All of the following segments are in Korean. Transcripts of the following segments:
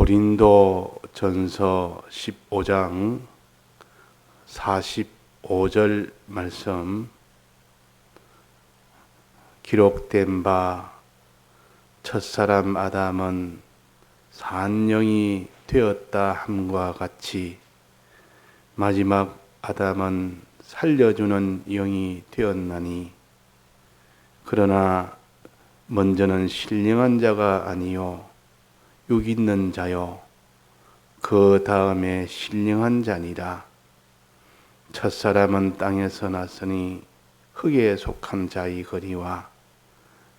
고린도 전서 15장 45절 말씀 기록된 바 첫사람 아담은 산영이 되었다 함과 같이 마지막 아담은 살려주는 영이 되었나니 그러나 먼저는 신령한 자가 아니요 육 있는 자요 그 다음에 신령한 자니라. 첫사람은 땅에서 났으니 흙에 속한 자이거니와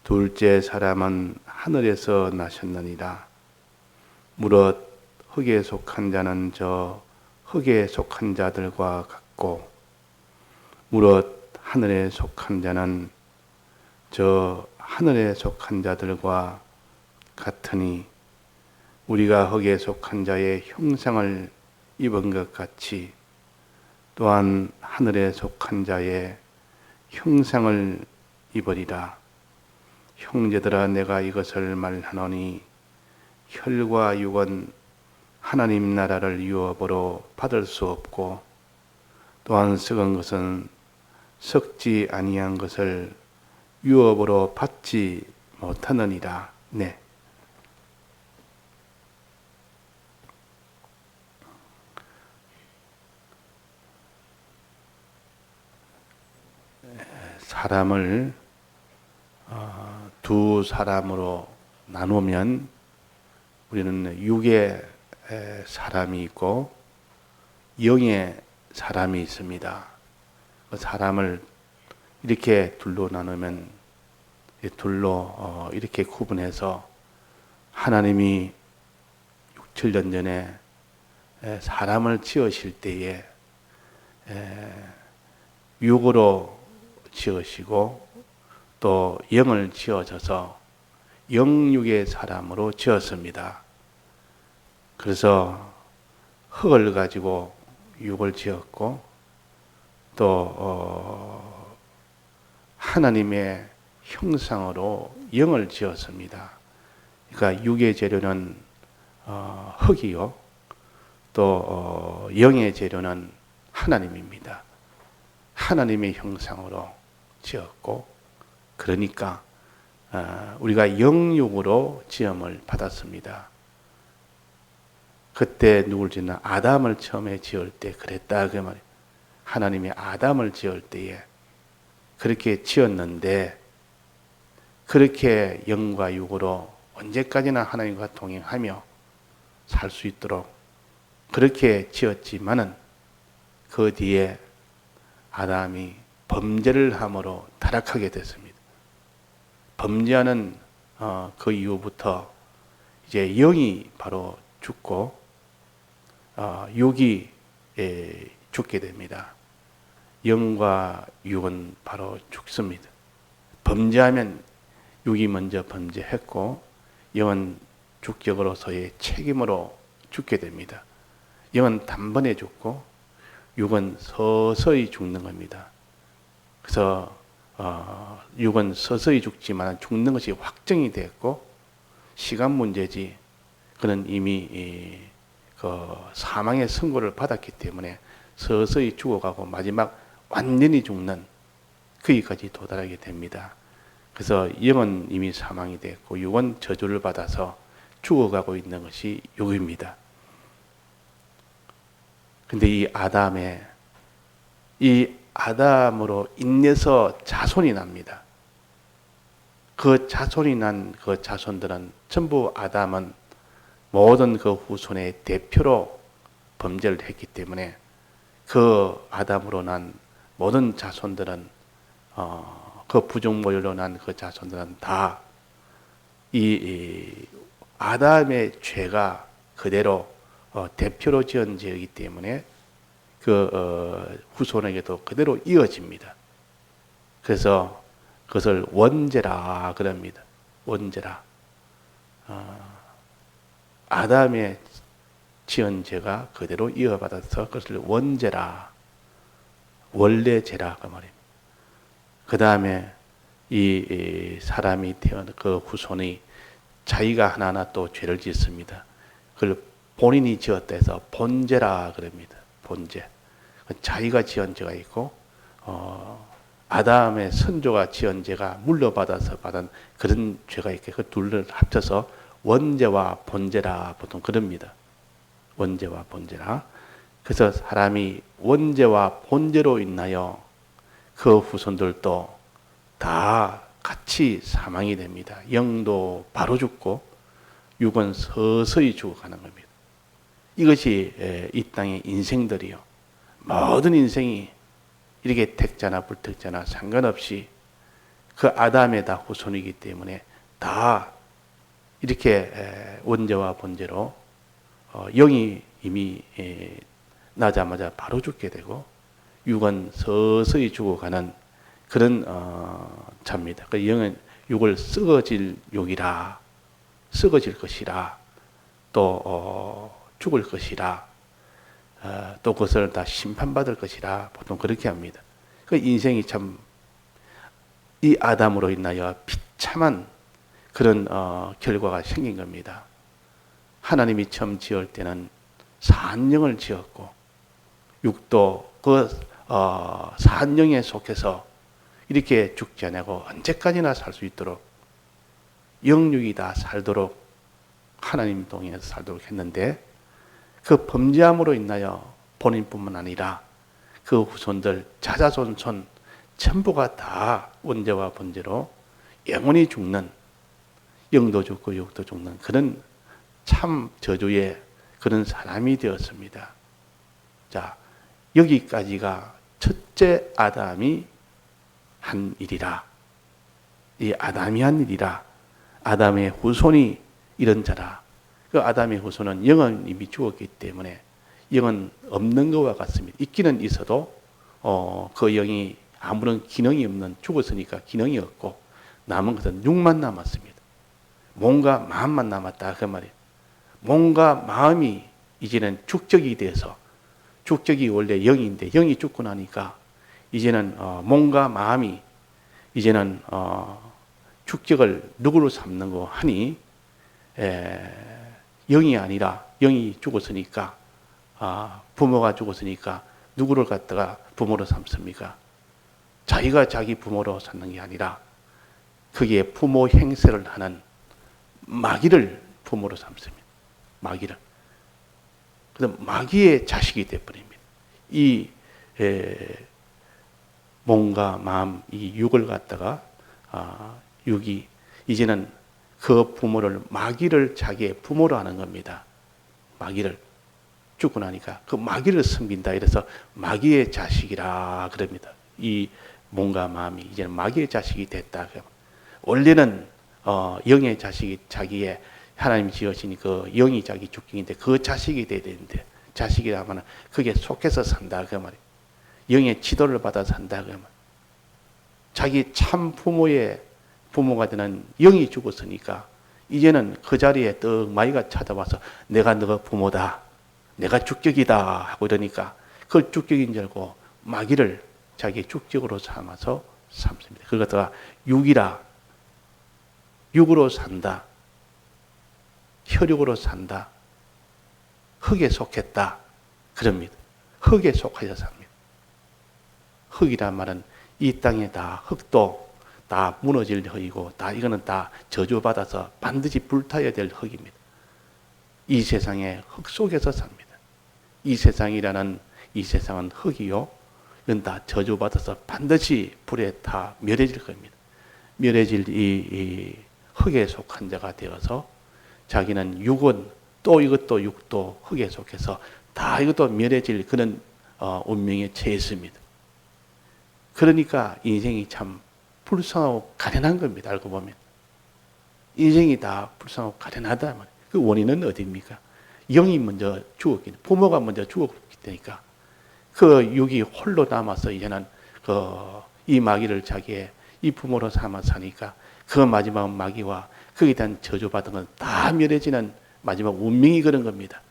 둘째 사람은 하늘에서 나셨느니라. 무릇 흙에 속한 자는 저 흙에 속한 자들과 같고 무릇 하늘에 속한 자는 저 하늘에 속한 자들과 같으니 우리가 흙에 속한 자의 형상을 입은 것 같이 또한 하늘에 속한 자의 형상을 입으리라. 형제들아 내가 이것을 말하노니 혈과 육은 하나님 나라를 유업으로 받을 수 없고 또한 썩은 것은 썩지 아니한 것을 유업으로 받지 못하느니라. 네. 사람을 어, 두 사람으로 나누면 우리는 육의 사람이 있고 영의 사람이 있습니다. 그 사람을 이렇게 둘로 나누면 둘로 어, 이렇게 구분해서 하나님이 6, 7년 전에 사람을 지으실 때에 육으로 지으시고 또 영을 지어져서 영육의 사람으로 지었습니다. 그래서 흙을 가지고 육을 지었고 또 어 하나님의 형상으로 영을 지었습니다. 그러니까 육의 재료는 어 흙이요, 또 어 영의 재료는 하나님입니다. 하나님의 형상으로 지었고 그러니까 어, 우리가 영육으로 지음을 받았습니다. 그때 누굴 짓나 아담을 처음에 지을 때 그랬다 그 말이에요. 하나님이 아담을 지을 때에 그렇게 지었는데 그렇게 영과 육으로 언제까지나 하나님과 동행하며 살 수 있도록 그렇게 지었지만은 그 뒤에 아담이 범죄를 함으로 타락하게 됐습니다. 범죄하는 어, 그 이후부터 이제 영이 바로 죽고 어, 육이 예, 죽게 됩니다. 영과 육은 바로 죽습니다. 범죄하면 육이 먼저 범죄했고 영은 죽적으로서의 책임으로 죽게 됩니다. 영은 단번에 죽고 육은 서서히 죽는 겁니다. 그래서 어, 육은 서서히 죽지만 죽는 것이 확정이 됐고 시간 문제지. 그는 이미 이, 그 사망의 선고를 받았기 때문에 서서히 죽어가고 마지막 완전히 죽는 거기까지 도달하게 됩니다. 그래서 영은 이미 사망이 됐고 육은 저주를 받아서 죽어가고 있는 것이 육입니다. 근데 이 아담의 이 아담으로 인해서 자손이 납니다. 그 자손이 난 그 자손들은 전부 아담은 모든 그 후손의 대표로 범죄를 했기 때문에 그 아담으로 난 모든 자손들은 어, 그 부정모율로 난 그 자손들은 다이 아담의 죄가 그대로 어, 대표로 지은 죄이기 때문에 그 어, 후손에게도 그대로 이어집니다. 그래서 그것을 원죄라 그럽니다. 원죄라. 어, 아담의 지은 죄가 그대로 이어받아서 그것을 원죄라 원래 죄라 그 말입니다. 그 다음에 이, 이 사람이 태어난 그 후손이 자기가 하나하나 또 죄를 짓습니다. 그걸 본인이 지었다 해서 본죄라 그럽니다. 본죄. 자기가 지은 죄가 있고 어, 아담의 선조가 지은 죄가 물려받아서 받은 그런 죄가 있게 그 둘을 합쳐서 원죄와 본죄라 보통 그럽니다. 원죄와 본죄라. 그래서 사람이 원죄와 본죄로 인하여 그 후손들도 다 같이 사망이 됩니다. 영도 바로 죽고 육은 서서히 죽어가는 겁니다. 이것이 에, 이 땅의 인생들이요. 모든 인생이 이렇게 택자나 불택자나 상관없이 그 아담의 다 후손이기 때문에 다 이렇게 에, 원죄와 본죄로 어, 영이 이미 에, 나자마자 바로 죽게 되고 육은 서서히 죽어가는 그런 어, 자입니다. 그 영은 육을 썩어질 욕이라 썩어질 것이라 또 어, 죽을 것이라 어, 또 그것을 다 심판받을 것이라 보통 그렇게 합니다. 그 인생이 참 이 아담으로 인하여 비참한 그런 어, 결과가 생긴 겁니다. 하나님이 처음 지을 때는 산영을 지었고 육도 그 어, 산영에 속해서 이렇게 죽지 않고 언제까지나 살 수 있도록 영육이 다 살도록 하나님 동행해서 살도록 했는데 그 범죄함으로 인하여 본인뿐만 아니라 그 후손들 자자손손 전부가 다 원죄와 번죄로 영원히 죽는 영도 죽고 육도 죽는 그런 참 저주의 그런 사람이 되었습니다. 자 여기까지가 첫째 아담이 한 일이라. 이 아담이 한 일이라. 아담의 후손이 이런 자라 그 아담의 후손은 영은 이미 죽었기 때문에 영은 없는 것과 같습니다. 있기는 있어도 어, 그 영이 아무런 기능이 없는 죽었으니까 기능이 없고 남은 것은 육만 남았습니다. 몸과 마음만 남았다 그 말이에요. 몸과 마음이 이제는 죽적이 돼서 죽적이 원래 영인데 영이 죽고 나니까 이제는 어, 몸과 마음이 이제는 어, 축적을 누구로 삼는 거 하니 에, 영이 아니라 영이 죽었으니까 아, 부모가 죽었으니까 누구를 갖다가 부모로 삼습니까? 자기가 자기 부모로 삼는 게 아니라 거기에 부모 행세를 하는 마귀를 부모로 삼습니다. 마귀를. 그래서 마귀의 자식이 되어버립니다. 이 에, 몸과 마음 이 육을 갖다가 아, 육이 이제는 그 부모를 마귀를 자기의 부모로 하는 겁니다. 마귀를 죽고 나니까 그 마귀를 섬긴다 이래서 마귀의 자식이라 그럽니다. 이 몸과 마음이 이제는 마귀의 자식이 됐다. 원래는 어, 영의 자식이 자기의 하나님 지으신 그 영이 자기 죽경인데 그 자식이 돼야 되는데 자식이라면 그게 속해서 산다 그 말이에요. 영의 지도를 받아 산다 그 말. 자기 참 부모의 부모가 되는 영이 죽었으니까 이제는 그 자리에 떡 마이가 찾아와서 내가 너가 부모다. 내가 주격이다 하고 이러니까 그 주격인 줄 알고 마귀를 자기 주격으로 삼아서 삼습니다. 갖다가 육이라 육으로 산다. 혈육으로 산다. 흙에 속했다. 그럽니다. 흙에 속하여 삽니다. 흙이란 말은 이 땅에 다 흙도 다 무너질 흙이고 다 이거는 다 저주받아서 반드시 불타야 될 흙입니다. 이 세상에 흙 속에서 삽니다. 이 세상이라는 이 세상은 흙이요. 이건 다 저주받아서 반드시 불에 다 멸해질 겁니다. 멸해질 이, 이 흙에 속한 자가 되어서 자기는 육은 또 이것도 육도 흙에 속해서 다 이것도 멸해질 그런 어, 운명에 처했습니다. 그러니까 인생이 참 불쌍하고 가련한 겁니다. 알고 보면. 인생이 다 불쌍하고 가련하다. 그 원인은 어디입니까? 영이 먼저 죽었기 부모가 먼저 죽었기 때니까 그 육이 홀로 남아서 이제는 그 이 마귀를 자기의 이 부모로 삼아 사니까 그 마지막 마귀와 거기에 대한 저주받은 건 다 멸해지는 마지막 운명이 그런 겁니다.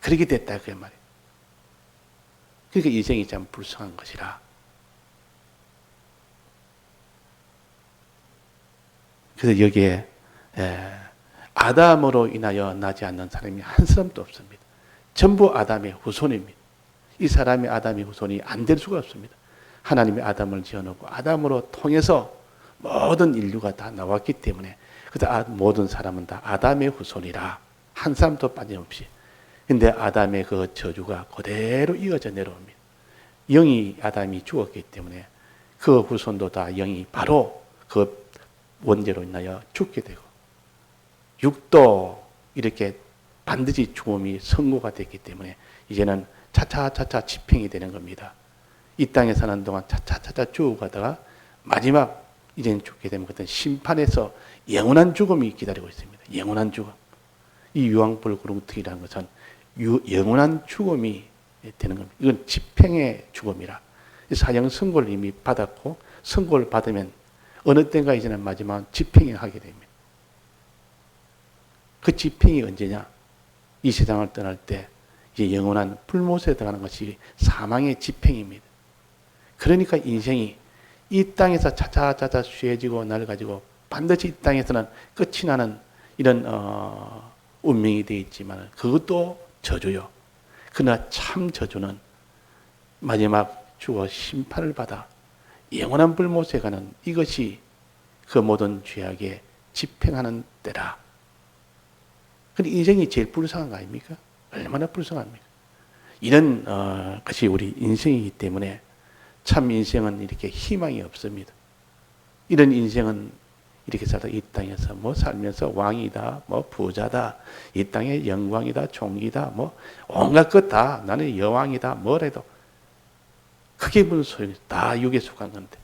그렇게 됐다 그 말이에요. 그러니까 인생이 참 불쌍한 것이라. 그래서 여기에 에, 아담으로 인하여 나지 않는 사람이 한 사람도 없습니다. 전부 아담의 후손입니다. 이 사람이 아담의 후손이 안 될 수가 없습니다. 하나님이 아담을 지어놓고 아담으로 통해서 모든 인류가 다 나왔기 때문에 그래서 아- 모든 사람은 다 아담의 후손이라 한 사람도 빠짐없이. 근데 아담의 그 저주가 그대로 이어져 내려옵니다. 영이 아담이 죽었기 때문에 그 후손도 다 영이 바로 그 원죄로 인하여 죽게 되고 육도 이렇게 반드시 죽음이 선고가 됐기 때문에 이제는 차차차차 집행이 되는 겁니다. 이 땅에 사는 동안 차차차차 죽어가다가 마지막 이제는 죽게 되면 그때 심판에서 영원한 죽음이 기다리고 있습니다. 영원한 죽음. 이 유황불구릉특이라는 것은 유, 영원한 죽음이 되는 겁니다. 이건 집행의 죽음이라. 사형 선고를 이미 받았고 선고를 받으면 어느 때인가 이제는 마지막 집행을 하게 됩니다. 그 집행이 언제냐? 이 세상을 떠날 때 이제 영원한 불못에 들어가는 것이 사망의 집행입니다. 그러니까 인생이 이 땅에서 차차차차 쉬어지고 낡아지고 반드시 이 땅에서는 끝이 나는 이런 어, 운명이 되어 있지만 그것도 저주요. 그러나 참 저주는 마지막 죽어 심판을 받아 영원한 불못에 가는 이것이 그 모든 죄악에 집행하는 때라. 근데 인생이 제일 불쌍한 거 아닙니까? 얼마나 불쌍합니까? 이런 어, 것이 우리 인생이기 때문에 참 인생은 이렇게 희망이 없습니다. 이런 인생은 이렇게 살다 이 땅에서 뭐 살면서 왕이다, 뭐 부자다, 이 땅의 영광이다, 종이다, 뭐 온갖 것 다 나는 여왕이다, 뭐래도 그게 무슨 소용이 다 육에 속한 건데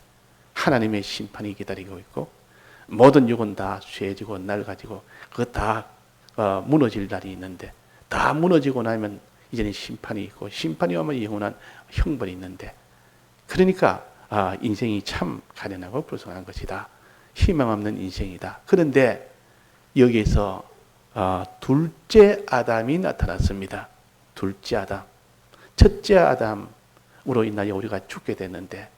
하나님의 심판이 기다리고 있고 모든 육은 다 쇠지고 낡아지고 그거 다 어, 무너질 날이 있는데 다 무너지고 나면 이제는 심판이 있고 심판이 오면 영원한 형벌이 있는데 그러니까 아, 인생이 참 가련하고 불쌍한 것이다. 희망 없는 인생이다. 그런데 여기에서 아, 둘째 아담이 나타났습니다. 둘째 아담. 첫째 아담 으로 인하여 우리가 죽게 됐는데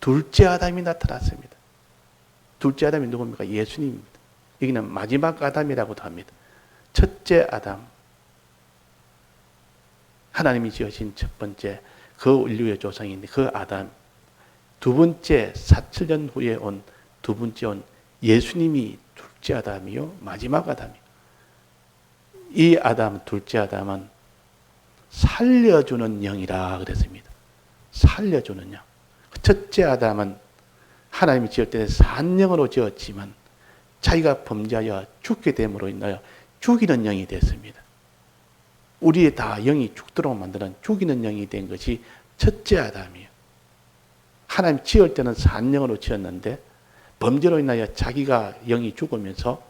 둘째 아담이 나타났습니다. 둘째 아담이 누굽니까? 예수님입니다. 여기는 마지막 아담이라고도 합니다. 첫째 아담. 하나님이 지으신 첫 번째 그 인류의 조상인데 그 아담. 두 번째 4천년 후에 온 두 번째 온 예수님이 둘째 아담이요 마지막 아담이요. 이 아담 둘째 아담은 살려주는 영이라 그랬습니다. 살려주는 영. 첫째 아담은 하나님이 지을 때 산영으로 지었지만 자기가 범죄하여 죽게 됨으로 인하여 죽이는 영이 됐습니다. 우리의 다 영이 죽도록 만드는 죽이는 영이 된 것이 첫째 아담이에요. 하나님 지을 때는 산영으로 지었는데 범죄로 인하여 자기가 영이 죽으면서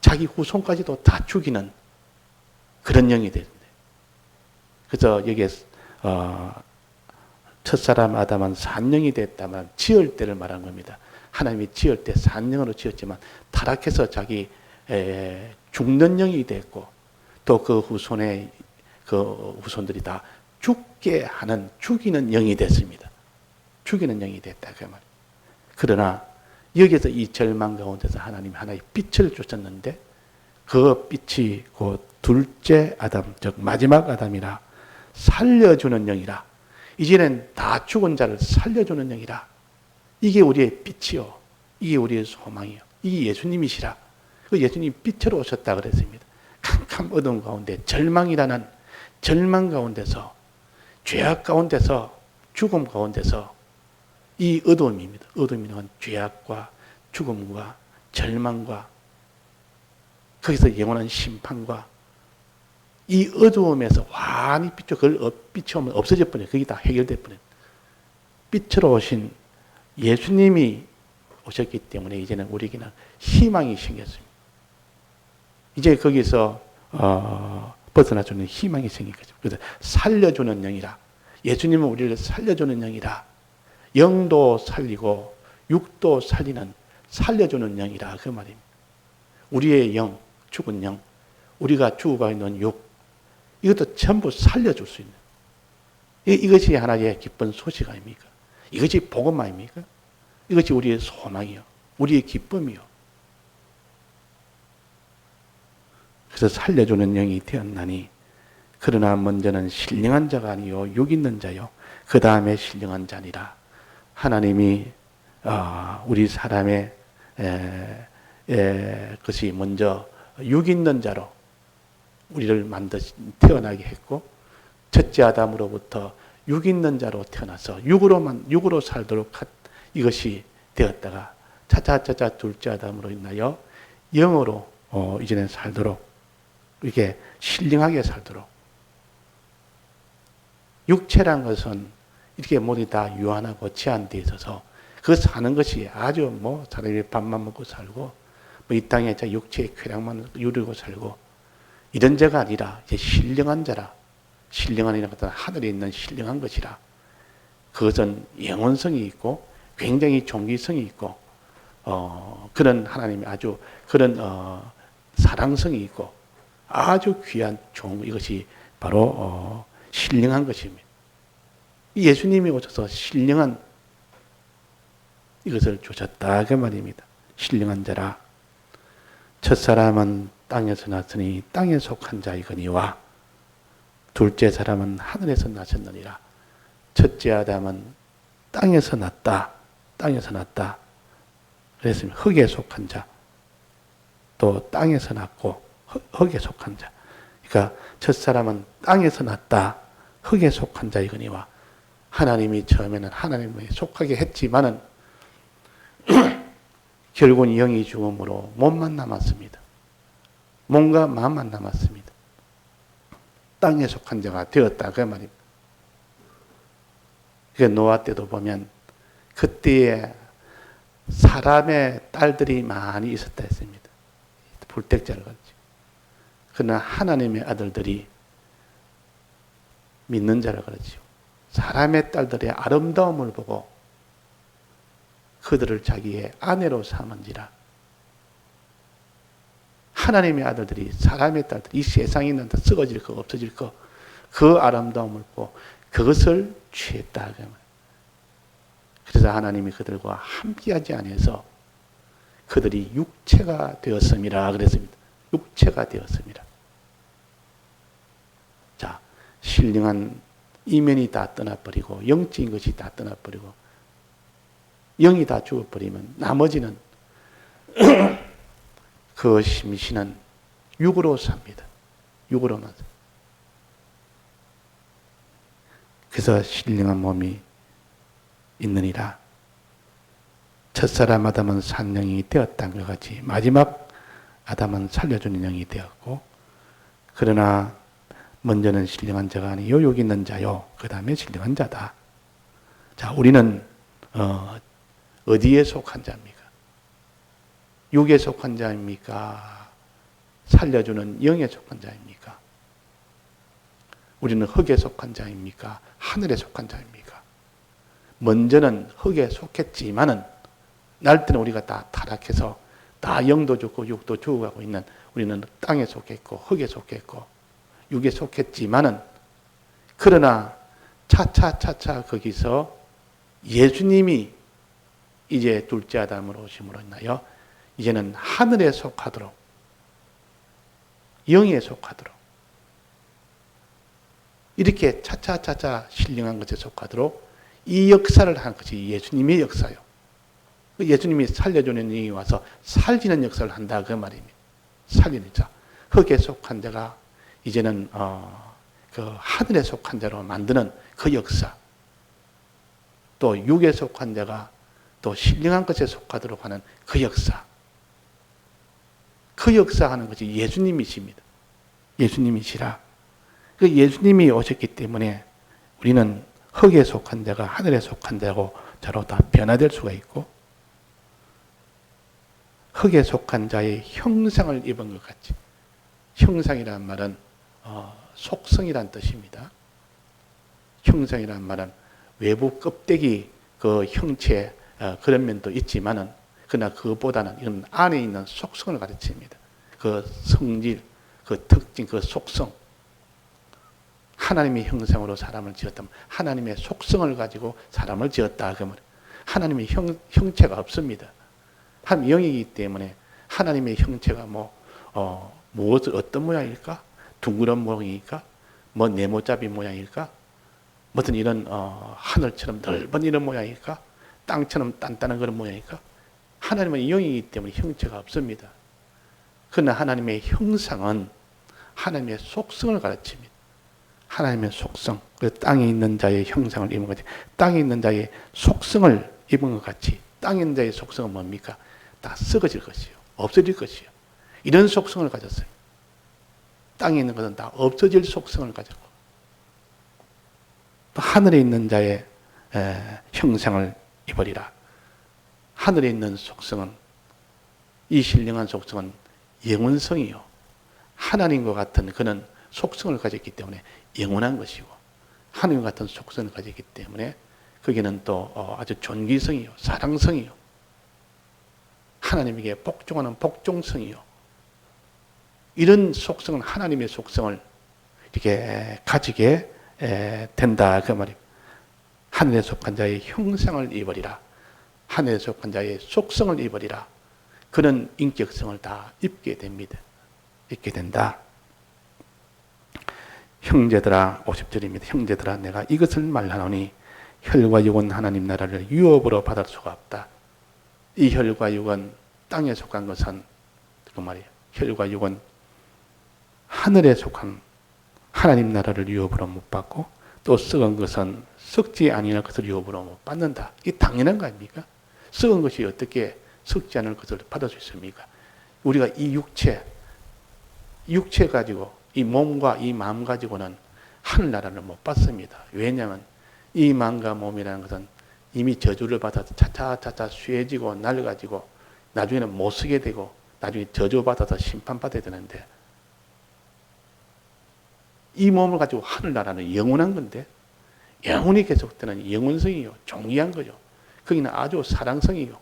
자기 후손까지도 다 죽이는 그런 영이 되는데. 그래서 여기에 어, 첫사람 아담은 산영이 됐다만 지을 때를 말한 겁니다. 하나님이 지을 때 산영으로 지었지만 타락해서 자기 에, 죽는 영이 됐고 또 그 후손의 그 후손들이 다 죽게 하는 죽이는 영이 됐습니다. 죽이는 영이 됐다 그 말. 그러나 여기서 이 절망 가운데서 하나님 하나의 빛을 주셨는데 그 빛이 곧 둘째 아담 즉 마지막 아담이라 살려주는 영이라 이제는 다 죽은 자를 살려주는 영이라. 이게 우리의 빛이요. 이게 우리의 소망이요. 이게 예수님이시라. 그 예수님 빛으로 오셨다 그랬습니다. 캄캄 어두운 가운데 절망이라는 절망 가운데서 죄악 가운데서 죽음 가운데서 이 어두움입니다. 어두움이란 죄악과 죽음과 절망과 거기서 영원한 심판과 이 어두움에서 환히 빛을 그걸 비추면 없어져 버려. 그게 다 해결돼 버려. 빛으로 오신 예수님이 오셨기 때문에 이제는 우리에게는 희망이 생겼습니다. 이제 거기서 어, 벗어나주는 희망이 생긴 거죠. 그래서 살려주는 영이라. 예수님은 우리를 살려주는 영이라. 영도 살리고 육도 살리는 살려주는 영이라 그 말입니다. 우리의 영, 죽은 영, 우리가 죽어가 있는 육, 이것도 전부 살려줄 수 있는. 이것이 하나의 기쁜 소식 아닙니까? 이것이 복음 아닙니까? 이것이 우리의 소망이요. 우리의 기쁨이요. 그래서 살려주는 영이 되었나니 그러나 먼저는 신령한 자가 아니요 육 있는 자요 그 다음에 신령한 자니라 하나님이 어, 우리 사람의 에, 에, 것이 먼저 육 있는 자로 우리를 만드 태어나게 했고 첫째 아담으로부터 육 있는 자로 태어나서 육으로만 육으로 살도록 한 이것이 되었다가 차차차차 둘째 아담으로 인하여 영으로 어, 이제는 살도록 이게 신령하게 살도록. 육체란 것은 이렇게 모두 다 유한하고 제한되어 있어서 그 사는 것이 아주 뭐 사람이 밥만 먹고 살고 뭐 이 땅에 저 육체의 쾌락만 누리고 살고 이런 자가 아니라 이제 신령한 자라 신령한 이라는 것은 하늘에 있는 신령한 것이라 그것은 영원성이 있고 굉장히 종기성이 있고 어, 그런 하나님이 아주 그런 어, 사랑성이 있고 아주 귀한 종 이것이 바로 어, 신령한 것입니다. 예수님이 오셔서 신령한 이것을 주셨다 그 말입니다. 신령한 자라 첫사람은 땅에서 났으니 땅에 속한 자이거니와 둘째 사람은 하늘에서 나셨느니라. 첫째 아담은 땅에서 났다. 땅에서 났다. 그랬으면 흙에 속한 자. 또 땅에서 났고 흙에 속한 자. 그러니까 첫 사람은 땅에서 났다. 흙에 속한 자이거니와 하나님이 처음에는 하나님에 속하게 했지만은 결국은 영이 죽음으로 몸만 남았습니다. 몸과 마음만 남았습니다. 땅에 속한 자가 되었다 그 말입니다. 그 노아 때도 보면 그때에 사람의 딸들이 많이 있었다 했습니다. 불택자를 가지고. 그러나 하나님의 아들들이 믿는 자를 가르치고 사람의 딸들의 아름다움을 보고 그들을 자기의 아내로 삼은지라 하나님의 아들들이 사람의 딸들 이 세상에 있는 다 썩어질 거 없어질 거 그 아름다움을 보고 그것을 취했다 그래서 하나님이 그들과 함께하지 않아서 그들이 육체가 되었음이라 그랬습니다. 육체가 되었습니다. 자, 신령한 이면이 다 떠나버리고 영적인 것이 다 떠나버리고 영이 다 죽어버리면 나머지는 그 심신은 육으로 삽니다. 육으로만. 그래서 신령한 몸이 있느니라. 첫사람 아담은 산령이 되었다는 것 같이 마지막 아담은 살려주는 영이 되었고 그러나 먼저는 신령한 자가 아니요 여기 있는 자요 그 다음에 신령한 자다. 자 우리는 어, 어디에 속한 자입니까? 육에 속한 자입니까? 살려주는 영에 속한 자입니까? 우리는 흙에 속한 자입니까? 하늘에 속한 자입니까? 먼저는 흙에 속했지만은 날 때는 우리가 다 타락해서 다 영도 죽고 육도 죽어가고 있는 우리는 땅에 속했고 흙에 속했고 육에 속했지만은 그러나 차차차차 거기서 예수님이 이제 둘째 아담으로 오심으로 인하여 이제는 하늘에 속하도록 영에 속하도록 이렇게 차차차차 신령한 것에 속하도록 이 역사를 한 것이 예수님의 역사요. 그 예수님이 살려주는 영이 와서 살리는 역사를 한다 그 말입니다. 살리는 자. 흙에 속한 자가 이제는 어, 그 하늘에 속한 자로 만드는 그 역사. 또 육에 속한 자가 또 신령한 것에 속하도록 하는 그 역사. 그 역사하는 것이 예수님이십니다. 예수님이시라. 그 예수님이 오셨기 때문에 우리는 흙에 속한 자가 하늘에 속한 자고 자로 다 변화될 수가 있고 흙에 속한 자의 형상을 입은 것 같이 형상이란 말은 어, 속성이란 뜻입니다. 형상이란 말은 외부 껍데기 그 형체 어, 그런 면도 있지만은 그러나 그보다는 이건 안에 있는 속성을 가르칩니다. 그 성질, 그 특징, 그 속성. 하나님의 형상으로 사람을 지었다면 하나님의 속성을 가지고 사람을 지었다 그러면 하나님의 형, 형체가 없습니다. 한 영이기 때문에 하나님의 형체가 뭐 어, 무엇을 어떤 모양일까? 둥그런 모양일까? 뭐 네모잡이 모양일까? 무슨 이런 어, 하늘처럼 넓은 이런 모양일까? 땅처럼 단단한 그런 모양일까? 하나님은 영이기 때문에 형체가 없습니다. 그러나 하나님의 형상은 하나님의 속성을 가르칩니다. 하나님의 속성, 그 땅에 있는 자의 형상을 입은 거지. 땅에 있는 자의 속성을 입은 것 같이 땅에 있는 자의 속성은 뭡니까? 다 썩어질 것이요. 없어질 것이요. 이런 속성을 가졌어요. 땅에 있는 것은 다 없어질 속성을 가졌고 또 하늘에 있는 자의 에, 형상을 입으리라. 하늘에 있는 속성은 이 신령한 속성은 영원성이요. 하나님과 같은 그는 속성을 가졌기 때문에 영원한 것이고 하나님 같은 속성을 가졌기 때문에 거기는 또 어, 아주 존귀성이요. 사랑성이요. 하나님에게 복종하는 복종성이요. 이런 속성은 하나님의 속성을 이렇게 가지게 된다 그 말입니다. 하늘에 속한 자의 형상을 입으리라. 하늘에 속한 자의 속성을 입으리라. 그런 인격성을 다 입게 됩니다. 입게 된다. 형제들아 50절입니다. 형제들아 내가 이것을 말하노니 혈과 육은 하나님 나라를 유업으로 받을 수가 없다. 이 혈과 육은 땅에 속한 것은 그 말이에요. 혈과 육은 하늘에 속한 하나님 나라를 유업으로 못 받고 또 썩은 것은 썩지 아니할 것을 유업으로 못 받는다. 이 당연한 거 아닙니까? 썩은 것이 어떻게 썩지 않을 것을 받을 수 있습니까? 우리가 이 육체, 육체 가지고 이 몸과 이 마음 가지고는 하늘나라를 못 받습니다. 왜냐하면 이 마음과 몸이라는 것은 이미 저주를 받아서 차차차차 쇠지고 낡아지고 나중에는 못 쓰게 되고 나중에 저주받아서 심판받아야 되는데 이 몸을 가지고 하늘나라는 영원한 건데 영원히 계속되는 영원성이요. 종이한 거죠. 거기는 아주 사랑성이요.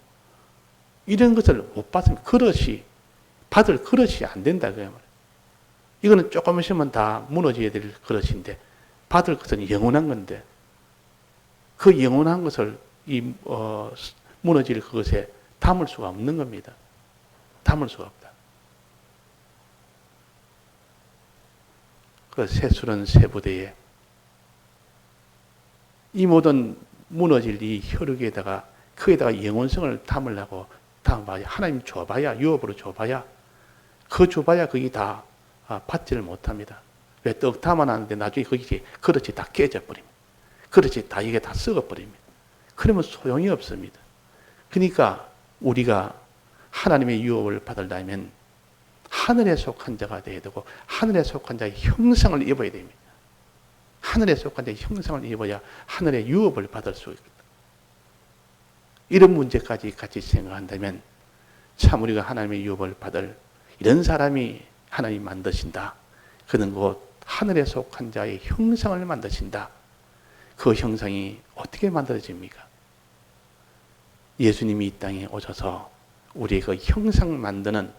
이런 것을 못 받으면 그릇이 받을 그릇이 안 된다. 이거는 조금 있으면 다 무너져야 될 그릇인데 받을 것은 영원한 건데 그 영원한 것을 이 어, 무너질 그것에 담을 수가 없는 겁니다. 담을 수가 없다. 그 세술은 세부대에 이 모든 무너질 이 혈육에다가 그에다가 영원성을 담으려고 담아봐야 하나님 줘봐야 유업으로 줘봐야 그 줘봐야 거기 다 아, 받지를 못합니다. 왜 떡 담아놨는데 나중에 거기 그릇이 다 깨져버립니다. 그릇이 다 이게 다 썩어버립니다. 그러면 소용이 없습니다. 그러니까 우리가 하나님의 유업을 받으려면 하늘에 속한 자가 되어야 되고 하늘에 속한 자의 형상을 입어야 됩니다. 하늘에 속한 자의 형상을 입어야 하늘의 유업을 받을 수 있거든. 이런 문제까지 같이 생각한다면 참 우리가 하나님의 유업을 받을 이런 사람이 하나님 만드신다. 그는 곧 하늘에 속한 자의 형상을 만드신다. 그 형상이 어떻게 만들어집니까? 예수님이 이 땅에 오셔서 우리의 그 형상 만드는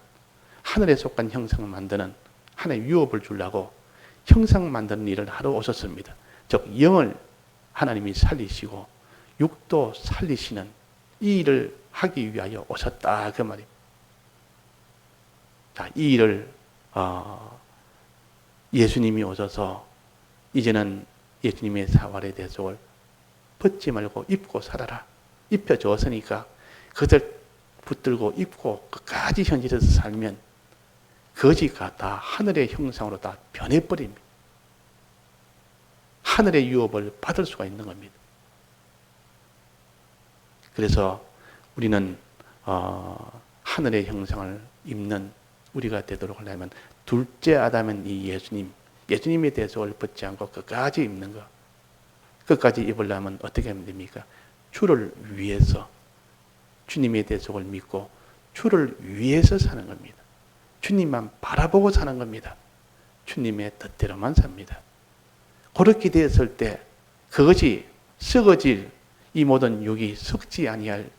하늘에 속한 형상을 만드는 하나의 유업을 주려고 형상 만드는 일을 하러 오셨습니다. 즉 영을 하나님이 살리시고 육도 살리시는 이 일을 하기 위하여 오셨다 그 말입니다. 자, 이 일을 어, 예수님이 오셔서 이제는 예수님의 사활의 대속을 벗지 말고 입고 살아라. 입혀줬으니까 그들 붙들고 입고 끝까지 현실에서 살면 거지가 다 하늘의 형상으로 다 변해버립니다. 하늘의 유업을 받을 수가 있는 겁니다. 그래서 우리는 어, 하늘의 형상을 입는 우리가 되도록 하려면 둘째 아담은 이 예수님, 예수님의 대속을 벗지 않고 끝까지 입는 것. 끝까지 입으려면 어떻게 하면 됩니까? 주를 위해서 주님의 대속을 믿고 주를 위해서 사는 겁니다. 주님만 바라보고 사는 겁니다. 주님의 뜻대로만 삽니다. 그렇게 되었을 때 그것이 썩어질 이 모든 육이 썩지 아니할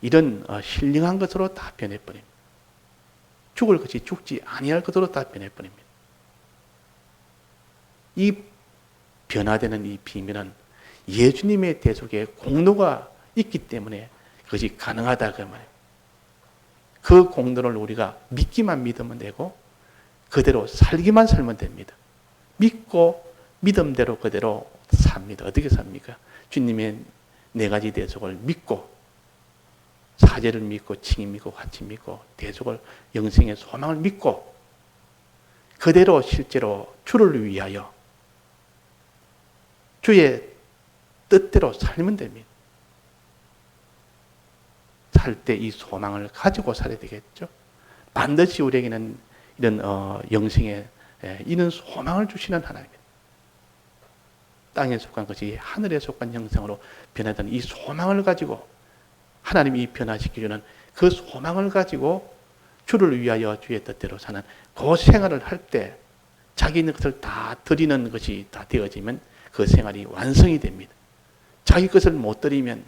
이런 어, 신령한 것으로 다 변해버립니다. 죽을 것이 죽지 아니할 것으로 다 변해버립니다. 이 변화되는 이 비밀은 예수님의 대속에 공로가 있기 때문에 그것이 가능하다 그 말이에요. 그 공로를 우리가 믿기만 믿으면 되고 그대로 살기만 살면 됩니다. 믿고 믿음대로 그대로 삽니다. 어떻게 삽니까? 주님의 네 가지 대속을 믿고 사제를 믿고 칭의 믿고 같이 믿고 대속을 영생의 소망을 믿고 그대로 실제로 주를 위하여 주의 뜻대로 살면 됩니다. 살 때 이 소망을 가지고 살아야 되겠죠. 반드시 우리에게는 이런 어, 영생의 예, 이런 소망을 주시는 하나님. 땅에 속한 것이 하늘에 속한 형상으로 변하던 이 소망을 가지고 하나님이 변화시켜주는 그 소망을 가지고 주를 위하여 주의 뜻대로 사는 그 생활을 할 때 자기 것을 다 드리는 것이 다 되어지면 그 생활이 완성이 됩니다. 자기 것을 못 드리면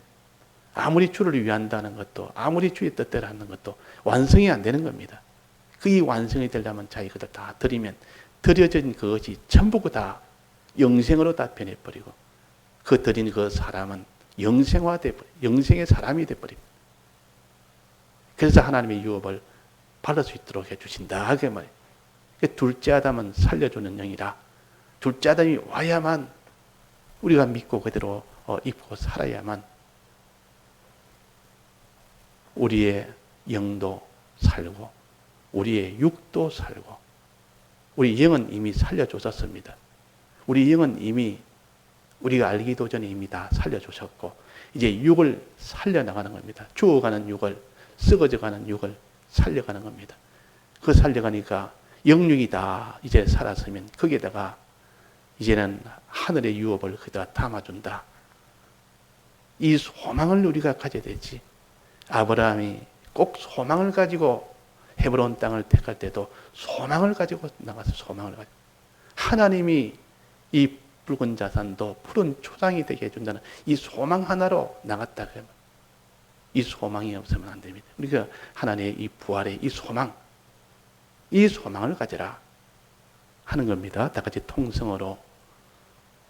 아무리 주를 위한다는 것도 아무리 주의 뜻대로 하는 것도 완성이 안 되는 겁니다. 그 이 완성이 되려면 자기 것을 다 드리면 드려진 그것이 전부 다 영생으로 다 변해버리고 그 드린 그 사람은 영생화돼 버려 영생의 사람이 돼버립니다. 그래서 하나님의 유업을 받을 수 있도록 해주신다 하게. 그 둘째 아담은 살려주는 영이라 둘째 아담이 와야만 우리가 믿고 그대로 어, 입고 살아야만 우리의 영도 살고 우리의 육도 살고 우리 영은 이미 살려주셨습니다. 우리 영은 이미 우리가 알기도 전에 이미 다 살려주셨고 이제 육을 살려나가는 겁니다. 죽어가는 육을 썩어져가는 육을 살려가는 겁니다. 그 살려가니까 영육이 다 이제 살았으면 거기에다가 이제는 하늘의 유업을 그다 담아준다. 이 소망을 우리가 가져야 되지. 아브라함이 꼭 소망을 가지고 헤브론 땅을 택할 때도 소망을 가지고 나가서 소망을 가지고 하나님이 이 붉은 자산도 푸른 초장이 되게 해준다는 이 소망 하나로 나갔다 그러면 이 소망이 없으면 안 됩니다. 우리가 하나님의 이 부활의 이 소망, 이 소망을 가져라 하는 겁니다. 다 같이 통성으로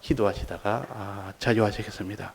기도하시다가 아, 자유하시겠습니다.